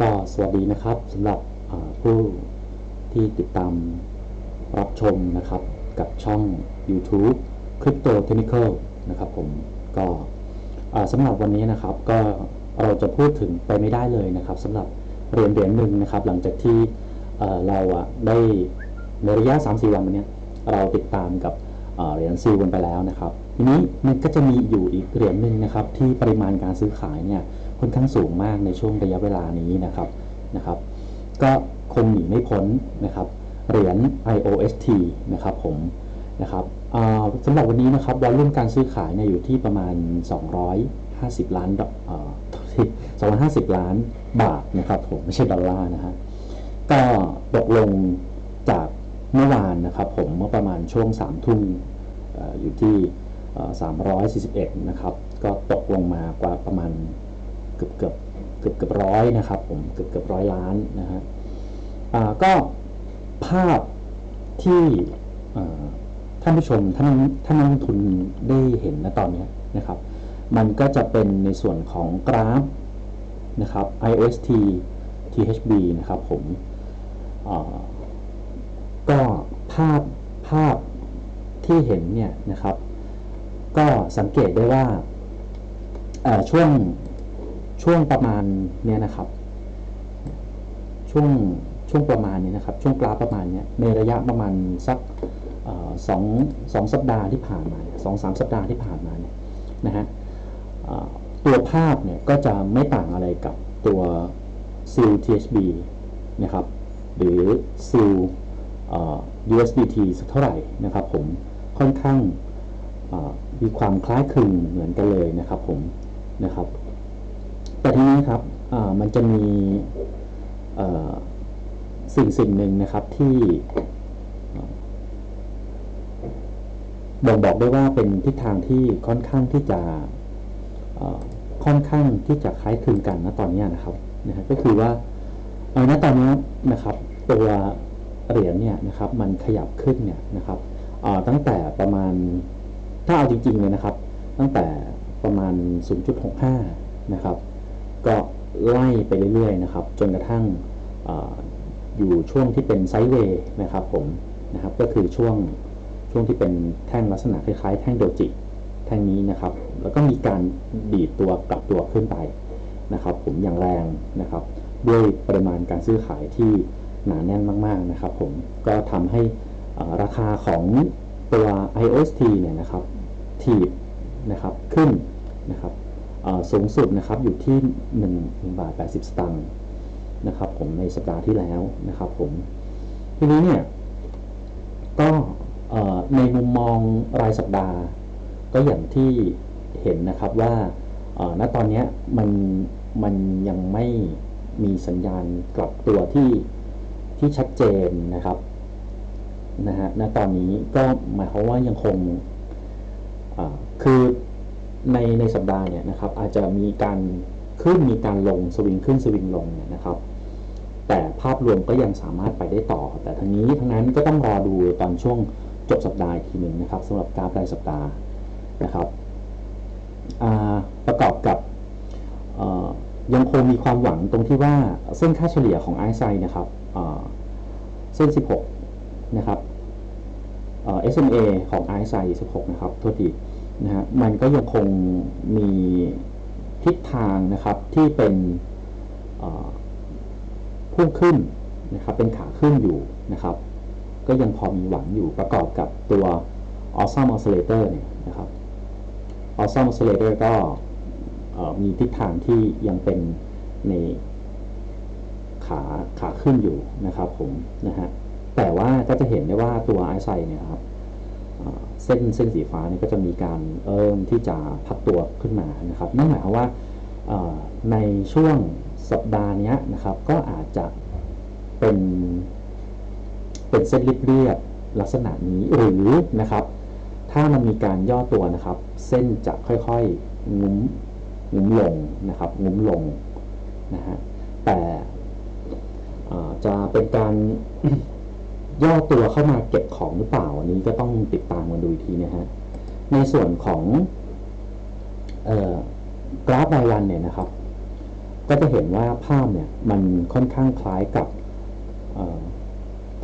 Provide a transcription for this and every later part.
ก็สวัสดีนะครับสำหรับผู้ที่ติดตามรับชมนะครับกับช่อง YouTube Crypto Technical นะครับผมก็สำหรับวันนี้นะครับก็เราจะพูดถึงไปไม่ได้เลยนะครับสำหรับเหรียญเหรียญหนึ่งนะครับ หลังจากที่เราได้ในระยะ 3-4 วันมานี้เราติดตามกับเหรียญซิลกันไปแล้วนะครับ ทีนี้มันก็จะมีอยู่อีกเหรียญหนึ่งนะครับ ที่ปริมาณการซื้อขายเนี่ยค่อนข้างสูงมากในช่วงระยะเวลานี้นะครับนะครับ ก็คงหนีไม่พ้นนะครับเหรียญ IOST นะครับผมนะครับสำหรับวันนี้นะครับวอลลุ่มการซื้อขายเนี่ยอยู่ที่ประมาณ 250 ล้านดอล250 ล้านบาทนะครับผมไม่ใช่ดอลลาร์นะฮะก็ตกลงจากเมื่อวานนะครับผมเมื่อประมาณช่วง3ทุ่มอยู่ที่ 341 นะครับ ก็ตกลงมากว่าประมาณเกือบเกือบเกือบเกือบร้อยนะครับผมเกือบเกือบร้อยล้านนะฮะก็ภาพที่ท่านผู้ชมท่านท่านนักลงทุนได้เห็นณตอนนี้นะครับ มันก็จะเป็นในส่วนของกราฟนะครับ IOST THB นะครับผมก็ภาพภาพที่เห็นเนี่ยนะครับ ก็สังเกตได้ว่าช่วงช่วงประมาณเนี่ยนะครับ ช่วงช่วงประมาณนี้นะครับ ช่วงกราฟประมาณเนี้ยในระยะประมาณสักสองสองสัปดาห์ที่ผ่านมาสองสามสัปดาห์ที่ผ่านมาเนี่ยนะฮะตัวภาพเนี่ยก็จะไม่ต่างอะไรกับตัว s e a l THB นะครับหรือ s e a l USDT สักเท่าไหร่นะครับผมค่อนข้าง มีความคล้ายคลึงเหมือนกันเลยนะครับผมนะครับ แต่ทีนี้ครับมันจะมีสิ่งสิ่งหนึ่งนะครับที่บ่งบอกได้ว่าเป็นทิศทางที่ค่อนข้างที่จะค่อนข้างที่จะคล้ายคลึงกันนะตอนนี้นะครับนะฮะก็คือว่าณตอนนี้นะครับ ตัวเหรียญเนี่ยนะครับ มันขยับขึ้นเนี่ยนะครับตั้งแต่ประมาณ ถ้าเอาจริงๆเลยนะครับ ตั้งแต่ประมาณ 0.65 นะครับ ก็ไล่ไปเรื่อยๆนะครับ จนกระทั่งออยู่ช่วงที่เป็นไซด์เวย์นะครับผมนะครับ ก็คือช่วงช่วงที่เป็นแท่งลักษณะคล้ายๆ แท่งโดจิแท่งนี้นะครับ แล้วก็มีการดีดตัวกลับตัวขึ้นไปนะครับ ผมอย่างแรงนะครับ ด้วยปริมาณการซื้อขายที่หนาแน่นมาก ๆนะครับ ผมก็ทำให้ราคาของตัว IOST เนี่ยนะครับ ถีบนะครับขึ้นนะครับสูงสุดนะครับอยู่ที่1บาท80 สตางค์นะครับผมในสัปดาห์ที่แล้วนะครับผมทีนี้เนี่ยก็ในมุมมองรายสัปดาห์ ก็อย่างที่เห็นนะครับว่าณตอนนี้มันมันยังไม่มีสัญญาณกลับตัวที่ที่ชัดเจนนะครับนะฮะณตอนนี้ก็หมายความว่ายังคง คือในในสัปดาห์เนี่ยนะครับอาจจะมีการขึ้นมีการลงสวิงขึ้นสวิงลงเนี่ยนะครับ แต่ภาพรวมก็ยังสามารถไปได้ต่อ แต่ทั้งนี้ทั้งนั้นก็ต้องรอดูตอนช่วงจบสัปดาห์อีกทีหนึ่งนะครับสำหรับกราฟรายสัปดาห์นะครับประกอบกับยังคงมีความหวังตรงที่ว่าเส้นค่าเฉลี่ยของไอซ์ไซนะครับเส้น 16 นะครับ SMA ของ RSI 16 นะครับโทษทีนะฮะมันก็ยังคงมีทิศทางนะครับที่เป็นพุ่งขึ้นนะครับเป็นขาขึ้นอยู่นะครับ ก็ยังพอมีหวังอยู่ประกอบกับตัว Awesome Oscillator เนี่ยนะครับ Awesome Oscillator ก็มีทิศทางที่ยังเป็นในขาขาขึ้นอยู่นะครับผมนะฮะ แต่ว่าก็จะเห็นได้ว่าตัวไอไซเนี่ยครับเส้นเส้นสีฟ้านี่ก็จะมีการเริ่มที่จะพักตัวขึ้นมานะครับนั่นหมายความว่าในช่วงสัปดาห์นี้นะครับ ก็อาจจะเป็นเป็นเส้นเรียบๆลักษณะนี้หรือนะครับ ถ้ามันมีการย่อตัวนะครับ เส้นจะค่อยๆงุ้มงุ้มลงนะครับงุ้มลงนะฮะแต่จะเป็นการ ย่อตัวเข้ามาเก็บของหรือเปล่าอันนี้ก็ต้องติดตามกันดูอีกทีนะฮะในส่วนของกราฟรายวันเนี่ยนะครับ ก็จะเห็นว่าภาพเนี่ยมันค่อนข้างคล้ายกับ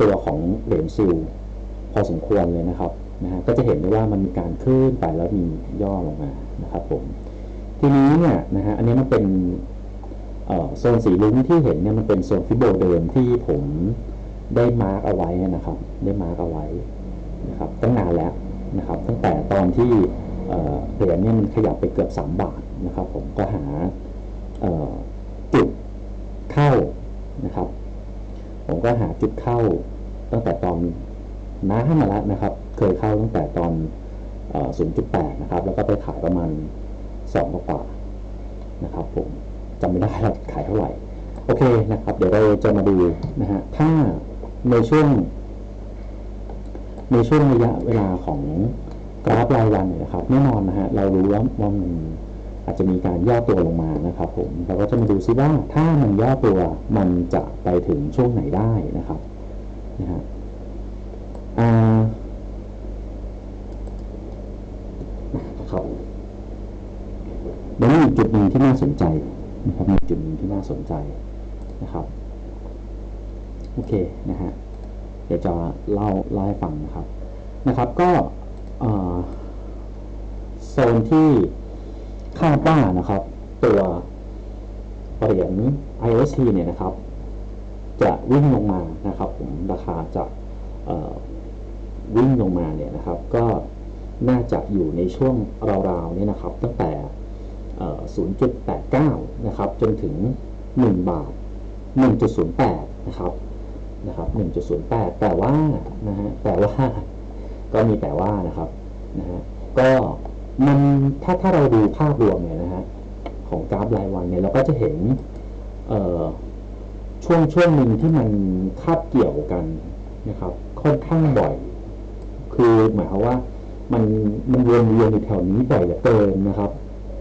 ตัวของเหรียญซิลพอสมควรเลยนะครับนะฮะก็จะเห็นได้ว่ามันมีการขึ้นไปแล้วมีย่อลงมานะครับผมทีนี้เนี่ยนะฮะอันนี้มันเป็นโซนสีลุ้งที่เห็นเนี่ยมันเป็นโซนฟิโบเดิมที่ผม ได้มาร์กเอาไว้นะครับ ได้มาร์กเอาไว้นะครับตั้งนานแล้วนะครับ ตั้งแต่ตอนที่เหรียญเนี่ยมันขยับไปเกือบ 3 บาทนะครับ ผมก็หาจุดเข้านะครับ ผมก็หาจุดเข้าตั้งแต่ตอนน้าให้มาแล้วนะครับ เคยเข้าตั้งแต่ตอน0.8นะครับ แล้วก็ไปขายประมาณ2กว่านะครับ ผมจำไม่ได้แล้วขายเท่าไหร่ โอเคนะครับ เดี๋ยวเราจะมาดูนะฮะถ้า ในช่วง ในช่วงระยะเวลาของกราฟรายวันเนี่ยนะครับแน่นอนนะฮะเรารู้ว่าว่ามันอาจจะมีการย่อตัวลงมานะครับ ผมเราก็จะมาดูซิว่าถ้ามันย่อตัวมันจะไปถึงช่วงไหนได้นะครับนะฮะอ่านะครับมันมีจุดหนึ่งที่น่าสนใจนะครับมีจุดหนึ่งที่น่าสนใจนะครับ โอเคนะฮะเดี๋ยวจะเล่าเล่าให้ฟังนะครับนะครับก็โซนที่คาดว่านะครับ ตัวเหรียญ IOT เนี่ยนะครับ จะวิ่งลงมานะครับ ผมราคาจะวิ่งลงมาเนี่ยนะครับ ก็น่าจะอยู่ในช่วงราวๆนี่ยนะครับ ตั้งแต่ 0.89 นะครับ จนถึง 1 บาท 1.08 นะครับ นะครับ 1.08 แต่ว่านะฮะแต่ว่าก็มีแต่ว่านะครับนะฮะก็มันถ้าถ้าเราดูภาพรวมเนี่ยนะฮะของกราฟรายวันเนี่ยเราก็จะเห็นเอ่อช่วงช่วงหนึ่งที่มันคาบเกี่ยวกันนะครับ ค่อนข้างบ่อย คือหมายความว่ามันมันวนเวียนอยู่แถวนี้บ่อยเหลือเกินนะครับ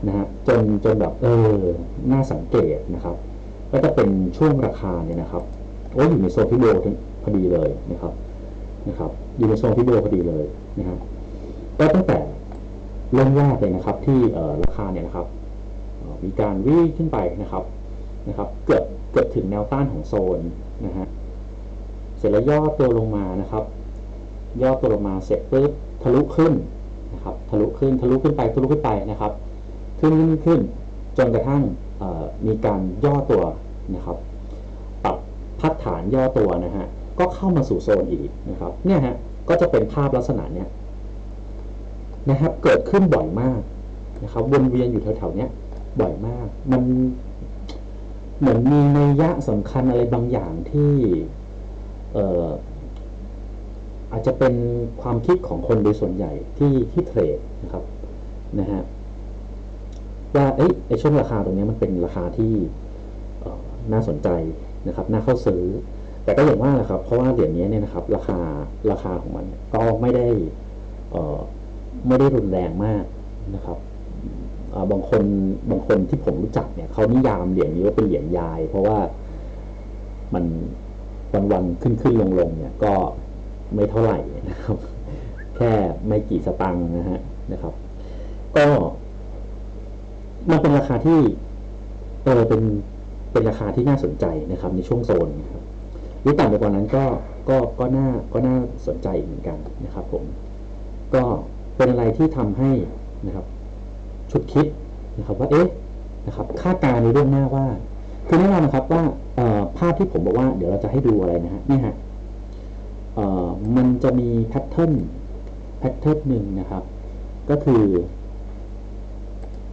นะฮะจนจนแบบเออน่าสังเกตนะครับ ก็จะเป็นช่วงราคาเนี่ยนะครับ โอ้ยอยู่ในโซนที่โบพอดีเลยนะครับนะครับอยู่ในโซนที่โบพอดีเลยนะครับก็ตั้งแต่เริ่มแรกเลยนะครับที่เอ่อราคาเนี่ยนะครับมีการวิ่งขึ้นไปนะครับนะครับ เกือบเกือบถึงแนวต้านของโซนนะฮะเสร็จแล้วย่อตัวลงมานะครับ ย่อตัวลงมาเสร็จปุ๊บทะลุขึ้นนะครับทะลุขึ้นทะลุขึ้นไปทะลุขึ้นไปนะครับ ขึ้นขึ้นขึ้นจนกระทั่งมีการย่อตัวนะครับ พักฐานย่อตัวนะฮะก็เข้ามาสู่โซนอีกนะครับเนี่ยฮะก็จะเป็นภาพลักษณะเนี้ยนะครับเกิดขึ้นบ่อยมากนะครับวนเวียนอยู่แถวๆเนี้ยบ่อยมาก มันเหมือนมีนัยยะสำคัญอะไรบางอย่างที่เอ่ออาจจะเป็นความคิดของคนโดยส่วนใหญ่ที่ที่เทรดนะครับนะฮะว่าเอ้ยไอช่วงราคาตรงเนี้ยมันเป็นราคาที่น่าสนใจ นะครับน่าเข้าซื้อ แต่ก็อย่างว่าแหละครับเพราะว่าเหรียญนี้เนี่ยนะครับราคาราคาของมันก็ไม่ได้เอ่อไม่ได้รุนแรงมากนะครับเอ่อบางคนบางคนที่ผมรู้จักเนี่ยเขานิยามเหรียญนี้ว่าเป็นเหรียญยาย เพราะว่ามันวันวันขึ้นขึ้นลงลงเนี่ยก็ไม่เท่าไหร่นะครับ แค่ไม่กี่สตังค์นะฮะนะครับ ก็มันเป็นราคาที่เออเป็น เป็นราคาที่น่าสนใจนะครับในช่วงโซนนะครับหรือต่ำไปกว่านั้นก็ก็ก็น่าก็น่าสนใจอีกเหมือนกันนะครับผมก็เป็นอะไรที่ทำให้นะครับชุดคิดนะครับว่าเอ๊ะนะครับคาดการณ์ในเรื่องหน้าว่าคือแน่นอนนะครับว่าภาพที่ผมบอกว่าเดี๋ยวเราจะให้ดูอะไรนะฮะนี่ฮะมันจะมีแพทเทิร์นแพทเทิร์นหนึ่งนะครับ ก็คือ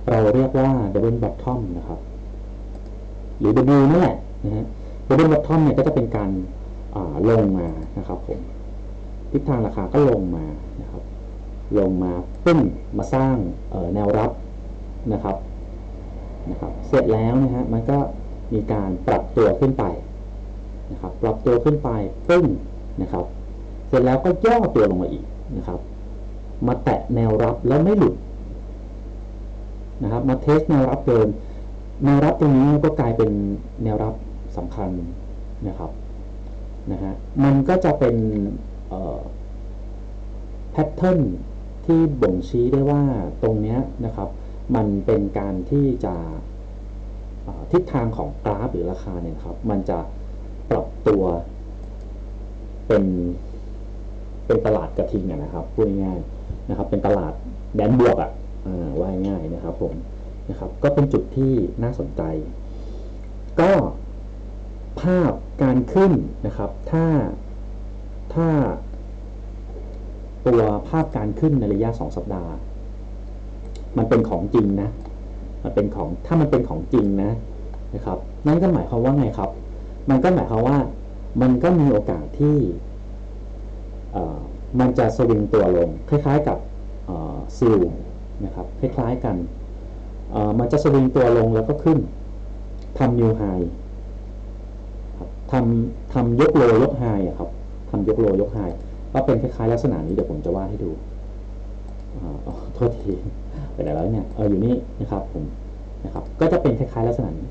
เราเรียกว่า double bottom นะครับ หรือ W นั่นแหละนะฮะ double bottom เนี่ยก็จะเป็นการาลงมานะครับผมทิศทางราคาก็ลงมานะครับ ลงมาปึ้งมาสร้างแนวรับนะครับนะครับ เสร็จแล้วนะฮะมันก็มีการปรับตัวขึ้นไปนะครับ ปรับตัวขึ้นไปปึ้งนะครับ เสร็จแล้วก็ย่อตัวลงมาอีกนะครับ มาแตะแนวรับแล้วไม่หลุดนะครับ มาเทสแนวรับเดิม แนวรับตรงนี้ก็กลายเป็นแนวรับสำคัญนะครับนะฮะมันก็จะเป็นแพทเทิร์นที่บ่งชี้ได้ว่าตรงเนี้ยนะครับ มันเป็นการที่จะทิศทางของกราฟหรือราคาเนี่ยครับ มันจะปรับตัวเป็นเป็นตลาดกระทิงอะนะครับพูดง่ายๆนะครับ เป็นตลาดแดนบวกอะอ่าว่าง่ายนะครับผม นะครับ ก็เป็นจุดที่น่าสนใจ ก็ภาพการขึ้นนะครับ ถ้าถ้าตัวภาพการขึ้นในระยะ 2 สัปดาห์ มันเป็นของจริงนะ มันเป็นของถ้ามันเป็นของจริงนะนะครับ นั่นก็หมายความว่าไงครับ มันก็หมายความว่ามันก็มีโอกาสที่มันจะสวิงตัวลง คล้ายๆกับซิลนะครับ คล้ายๆกัน มันจะสวิงตัวลงแล้วก็ขึ้นทำนิวไฮทำทำยกโลยกไฮอะครับทำยกโลยกไฮก็เป็นคล้ายๆลักษณะนี้เดี๋ยวผมจะวาดให้ดูโทษทีไปไหนแล้วเนี่ยเอออยู่นี่นะครับผมนะครับ ก็จะเป็นคล้ายๆลักษณะนี้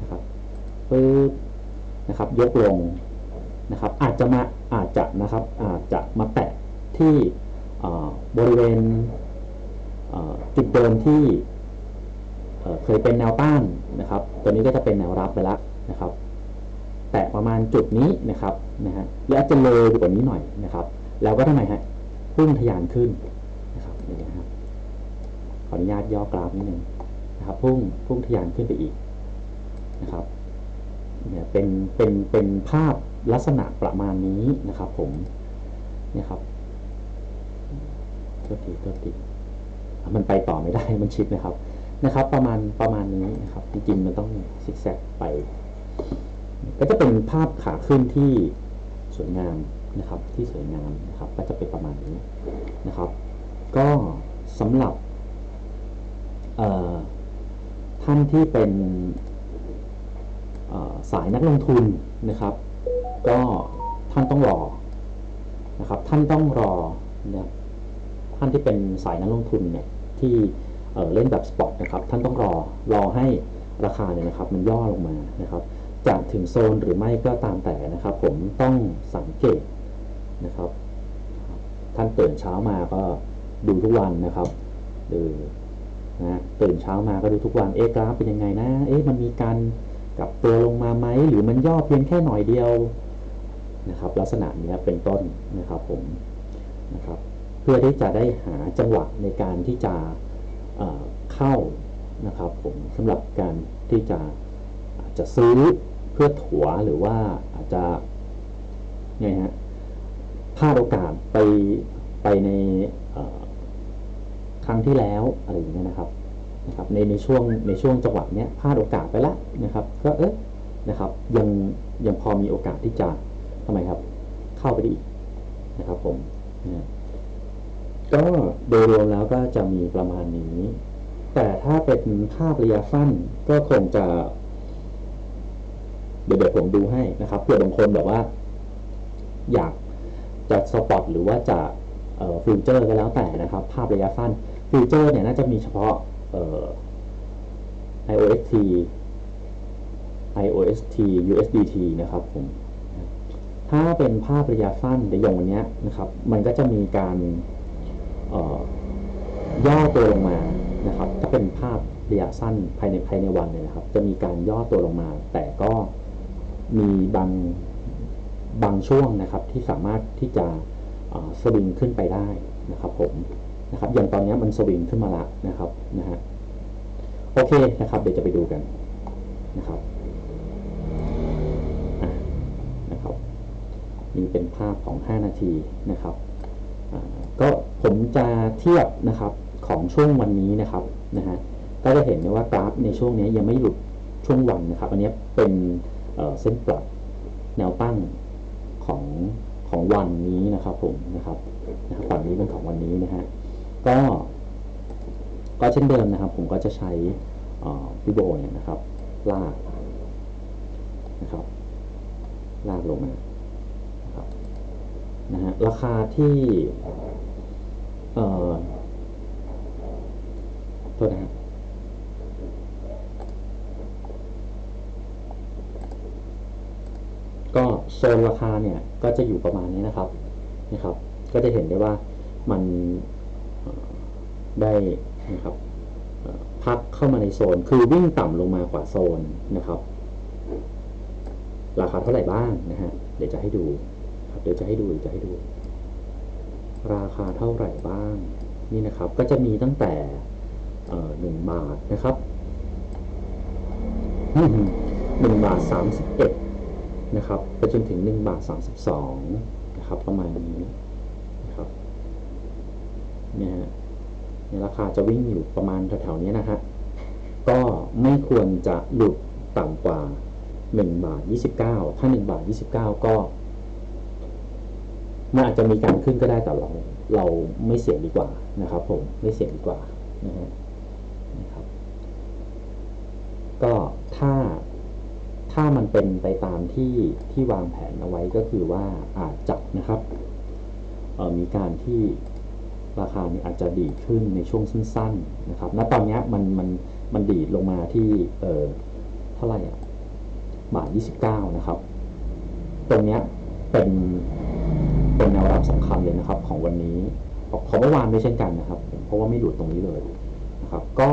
นะครับปึ๊บนะครับ ยกลงนะครับ อาจจะมาอาจจะนะครับ อาจจะมาแตะที่บริเวณจุดเดิมที่ เคยเป็นแนวต้านนะครับ ตัวนี้ก็จะเป็นแนวรับไปแล้วนะครับ แตะประมาณจุดนี้นะครับนะฮะหรืออาจจะเลยกว่านี้หน่อยนะครับ แล้วก็ทำไมฮะพุ่งทะยานขึ้นนะครับอย่างนี้ครับขออนุญาตย่อกราฟนิดนึงนะครับ พุ่งพุ่งทะยานขึ้นไปอีกนะครับเนี่ยเป็นเป็นเป็นภาพลักษณะประมาณนี้นะครับ ผมเนี่ยครับตัวทีตัวทีมันไปต่อไม่ได้มันชิดนะครับ นะครับ ประมาณประมาณนี้นะครับจริงๆมันต้องซิกแซกไป ก็จะเป็นภาพขาขึ้นที่สวยงามนะครับ ที่สวยงามนะครับ ก็จะเป็นประมาณนี้นะครับ ก็สำหรับท่านที่เป็นสายนักลงทุนนะครับ ก็ท่านต้องรอนะครับ ท่านต้องรอนะท่านที่เป็นสายนักลงทุนเนี่ยที่ เเล่นแบบสปอตนะครับท่านต้องรอรอให้ราคาเนี่ยนะครับมันย่อลงมานะครับจะถึงโซนหรือไม่ก็ตามแต่นะครับ ผมต้องสังเกตนะครับ ท่านตื่นเช้ามาก็ดูทุกวันนะครับหรือนะตื่นเช้ามาก็ดูทุกวันเอ๊กราฟเป็นยังไงนะเอ๊ะมันมีการกลับตัวลงมาไหมหรือมันย่อเพียงแค่หน่อยเดียวนะครับ ลักษณะนี้เป็นต้นนะครับผมนะครับ เพื่อที่จะได้หาจังหวะในการที่จะ เข้านะครับผมสำหรับการที่จะอาจจะซื้อเพื่อถัวหรือว่าอาจจะไงฮะพลาดโอกาสไปไปในครั้งที่แล้วอะไรอย่างเงี้ยนะครับนะครับในในช่วงในช่วงจังหวะเนี้ยพลาดโอกาสไปแล้วนะครับ ก็เอ๊ะนะครับ ยังยังพอมีโอกาสที่จะทำไมครับ เข้าไปได้อีกนะครับผมนะ ก็โดยรวมแล้วก็จะมีประมาณนี้ แต่ถ้าเป็นภาพระยะสั้นก็คงจะ เดี๋ยวเดี๋ยวผมดูให้นะครับเผื่อบางคนแบบว่า อยากจะสปอตหรือว่าจะฟิวเจอร์ก็แล้วแต่นะครับ ภาพระยะสั้นฟิวเจอร์เนี่ยน่าจะมีเฉพาะเอ่อ iOST iOST USDT นะครับผมถ้าเป็นภาพระยะสั้นเดี๋ยวอย่างวันเนี้ยนะครับ มันก็จะมีการ ย่อตัวลงมานะครับถ้าเป็นภาพระยะสั้นภายในภายในวันเนี่ยนะครับ จะมีการย่อตัวลงมา แต่ก็มีบางบางช่วงนะครับที่สามารถที่จะสวิงขึ้นไปได้นะครับผมนะครับอย่างตอนนี้มันสวิงขึ้นมาละนะครับนะฮะโอเคนะครับ เดี๋ยวจะไปดูกันนะครับนะครับนี่เป็นภาพของ 5 นาทีนะครับก็ ผมจะเทียบนะครับของช่วงวันนี้นะครับนะฮะก็จะเห็นได้ว่ากราฟในช่วงนี้ยังไม่หลุดช่วงวันนะครับ อันนี้เป็นเเส้นปรับแนวตั้งของของวันนี้นะครับผมนะครับนะครับฝั่งนี้เป็นของวันนี้นะฮะก็ก็เช่นเดิมนะครับ ผมก็จะใช้วิโบเนี่ยนะครับ ลากนะครับ ลากลงมานะครับนะฮะราคาที่ เอ่อโทษนะฮะก็โซนราคาเนี่ยก็จะอยู่ประมาณนี้นะครับนะครับ ก็จะเห็นได้ว่ามันได้นะครับพักเข้ามาในโซนคือวิ่งต่ำลงมากว่าโซนนะครับ ราคาเท่าไหร่บ้างนะฮะเดี๋ยวจะให้ดูครับเดี๋ยวจะให้ดูเดี๋ยวจะให้ดู ราคาเท่าไหร่บ้างนี่นะครับก็จะมีตั้งแต่หนึ่งบาทนะครับหนึ่งบาทสามสิบเอ็ดนะครับไปจนถึงหนึ่งบาทสามสิบสองนะครับประมาณนี้นะครับเนี่ยฮะเนี่ยราคาจะวิ่งอยู่ประมาณแถวๆนี้นะฮะก็ไม่ควรจะหลุดต่ำกว่าหนึ่งบาทยี่สิบเก้าถ้าหนึ่งบาทยี่สิบเก้าก็ มันอาจจะมีการขึ้นก็ได้แต่เราเราไม่เสี่ยงดีกว่านะครับผมไม่เสี่ยงดีกว่านะฮะนะครับ ก็ถ้าถ้ามันเป็นไปตามที่ที่วางแผนเอาไว้ก็คือว่าอาจจะนะครับมีการที่ราคาเนี่ยอาจจะดีขึ้นในช่วงสั้นๆนะครับ ณ ตอนนี้มันมันมันดีดลงมาที่เออเท่าไหร่อะบาท29 นะครับ ตรงเนี้ยเป็น เป็นแนวรับสำคัญเลยนะครับ ของวันนี้ของเมื่อวานไม่เช่นกันนะครับ เพราะว่าไม่หลุดตรงนี้เลยนะครับ ก็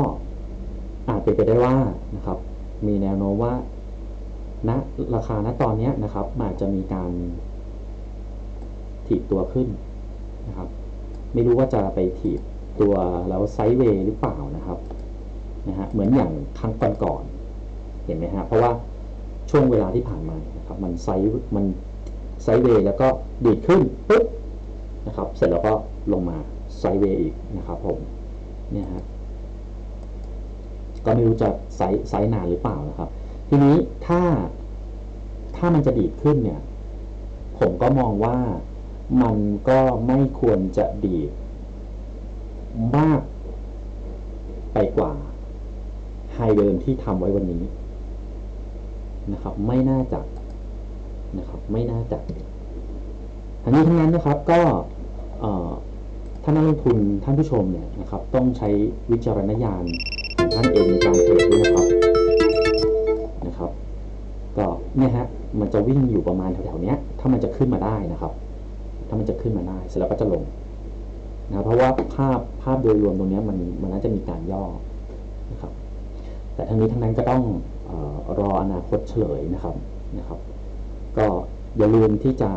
อาจเป็นไปได้ว่านะครับ มีแนวโน้มว่าณราคาณตอนนี้นะครับอาจจะมีการถีบตัวขึ้นนะครับ ไม่รู้ว่าจะไปถีบตัวแล้วไซด์เวย์หรือเปล่านะครับนะฮะเหมือนอย่างครั้งก่อนๆเห็นไหมฮะเพราะว่าช่วงเวลาที่ผ่านมานะครับ มันไซด์มัน ไซด์เวย์แล้วก็ดีดขึ้นปุ๊บนะครับ เสร็จแล้วก็ลงมาไซด์เวย์อีกนะครับผมเนี่ยฮะก็ไม่รู้จะไซส์ไซส์นานหรือเปล่านะครับ ทีนี้ถ้าถ้ามันจะดีดขึ้นเนี่ย ผมก็มองว่ามันก็ไม่ควรจะดีดมากไปกว่าไฮเดิมที่ทำไว้วันนี้นะครับ ไม่น่าจะ นะครับ ไม่น่าจะทั้งนี้ทั้งนั้นนะครับก็ท่านนักลงทุนท่านผู้ชมเนี่ยนะครับ ต้องใช้วิจารณญาณของท่านเองในการเทรดด้วยนะครับนะครับ ก็เนี่ยฮะมันจะวิ่งอยู่ประมาณแถวๆนี้ถ้ามันจะขึ้นมาได้นะครับ ถ้ามันจะขึ้นมาได้เสร็จแล้วก็จะลงนะเพราะว่าภาพภาพโดยรวมตรงนี้มันมันน่าจะมีการย่อนะครับ แต่ทั้งนี้ทั้งนั้นก็ต้องอรออนาคตเฉลยนะครับนะครับ ก็อย่าลืมที่จะ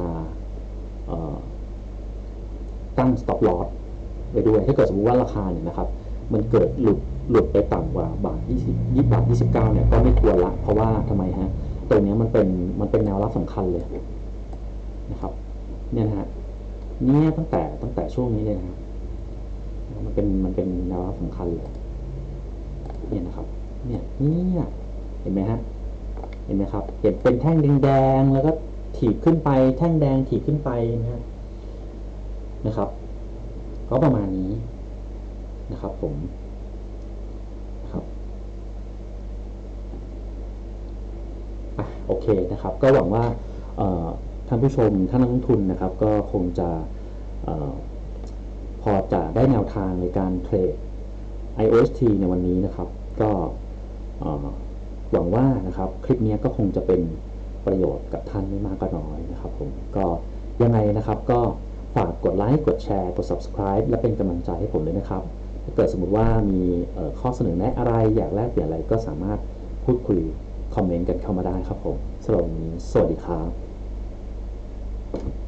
ตั้ง stop loss ไปด้วย ถ้าเกิดสมมติว่าราคาเนี่ยนะครับ มันเกิดหลุดหลุดไปต่ำกว่าบาท20 20บาท29เนี่ยก็ไม่ควรละ เพราะว่าทำไมฮะตรงนี้มันเป็นมันเป็นแนวรับสำคัญเลยนะครับเนี่ยนะฮะเนี่ยตั้งแต่ตั้งแต่ช่วงนี้เลยนะครับมันเป็นมันเป็นแนวรับสำคัญเลยเนี่ยนะครับ เนี่ยเนี่ยเห็นไหมฮะ เห็นไหมครับ เห็นเป็นแท่งแดงๆแล้วก็ถีบขึ้นไป แท่งแดงถีบขึ้นไปนะนะครับ ก็ประมาณนี้นะครับ ผมนะครับอะโอเคนะครับ ก็หวังว่าท่านผู้ชมท่านนักลงทุนนะครับ ก็คงจะอพอจะได้แนวทางในการเทรด IOST ในวันนี้นะครับ ก็ หวังว่านะครับคลิปนี้ก็คงจะเป็นประโยชน์กับท่านไม่มากก็น้อยนะครับผมก็ยังไงนะครับก็ฝากกดไลค์กดแชร์กด subscribe และเป็นกำลังใจให้ผมด้วยนะครับถ้าเกิดสมมติว่ามีข้อเสนอแนะอะไรอยากแลกเปลี่ยนอะไรก็สามารถพูดคุยคอมเมนต์กันเข้ามาได้ครับผมสำหรับวันนี้สวัสดีครับ